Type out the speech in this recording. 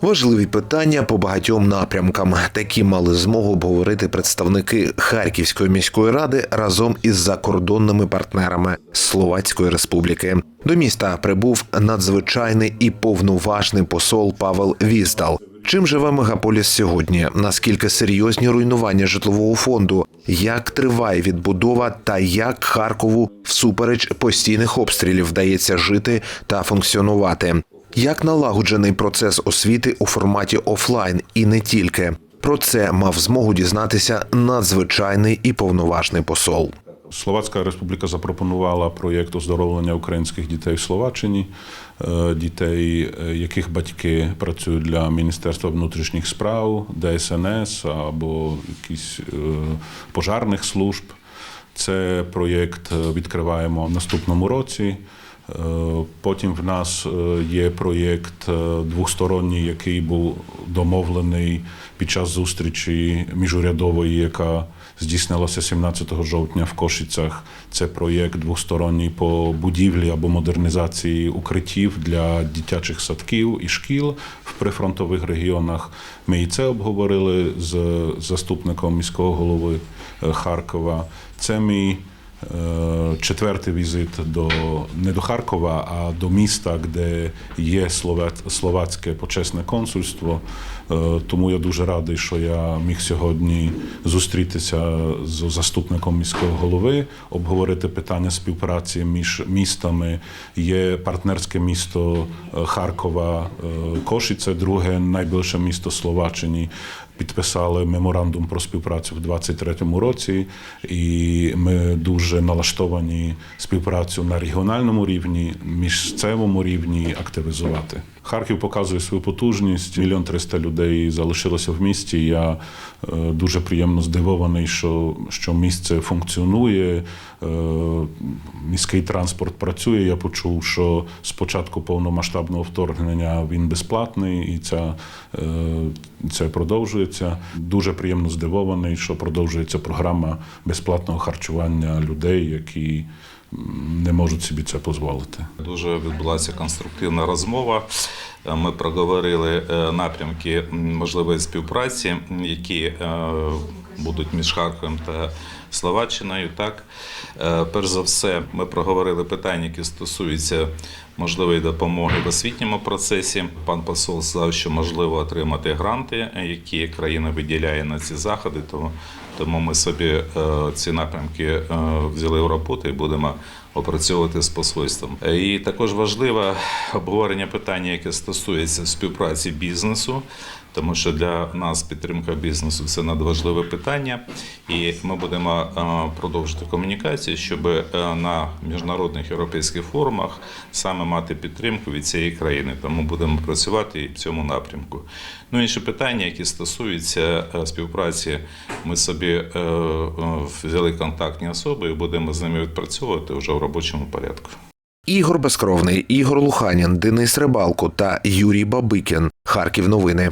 Важливі питання по багатьом напрямкам. Такі мали змогу обговорити представники Харківської міської ради разом із закордонними партнерами Словацької республіки. До міста прибув надзвичайний і повноважний посол Павел Віздал. Чим живе мегаполіс сьогодні? Наскільки серйозні руйнування житлового фонду? Як триває відбудова та як Харкову всупереч постійних обстрілів вдається жити та функціонувати? Як налагоджений процес освіти у форматі офлайн і не тільки про це мав змогу дізнатися надзвичайний і повноважний посол. Словацька республіка запропонувала проєкт оздоровлення українських дітей в Словаччині, е, дітей, е, яких батьки працюють для Міністерства внутрішніх справ, ДСНС або якісь е, пожарних служб. Це проєкт відкриваємо в наступному році. Е, Потім в нас е, є проєкт е, двосторонній, який був домовлений під час зустрічі міжурядової, яка здійснилася 17 жовтня в Кошицях. Це проєкт двосторонній по будівлі або модернізації укриттів для дитячих садків і шкіл в прифронтових регіонах. Ми і це обговорили з заступником міського голови Харкова. Це мій Четвертий візит до не до Харкова, а до міста, де є словацьке почесне консульство. Е, Тому я дуже радий, що я міг сьогодні зустрітися з заступником міського голови, обговорити питання співпраці між містами. Є партнерське місто е, Харкова, е, Кошице, друге найбільше місто Словаччини. Підписали меморандум про співпрацю в 2023 році, і ми дуже налаштовані співпрацю на регіональному рівні, місцевому рівні активізувати. Харків показує свою потужність. Мільйон триста людей залишилося в місті. Я е, дуже приємно здивований, що, що місце функціонує. е, Міський транспорт працює. Я почув, що з початку повномасштабного вторгнення він безплатний, і ця, е, це продовжується. Дуже приємно здивований, що продовжується програма безплатного харчування людей, які не можуть собі це дозволити. Дуже відбулася конструктивна розмова. Ми проговорили е, напрямки можливої співпраці, які е, будуть між Харковом та Словаччиною. Так, Е, перш за все, ми проговорили питання, які стосуються можливої допомоги в освітньому процесі. Пан посол сказав, що можливо отримати гранти, які країна виділяє на ці заходи. Тому, тому ми собі е, ці напрямки е, взяли в роботу і будемо опрацьовувати з посольством. І також важливе обговорення питання, яке стосується співпраці бізнесу, тому що для нас підтримка бізнесу це надважливе питання, і ми будемо продовжити комунікацію, щоб е, на міжнародних європейських форумах саме мати підтримку від цієї країни. Тому будемо працювати і в цьому напрямку. Ну інші питання, які стосуються е, співпраці, ми собі е, взяли контактні особи і будемо з ними відпрацьовувати вже в робочому порядку. Ігор Безкровний, Ігор Луханін, Денис Рибалко та Юрій Бабикін. Харків новини.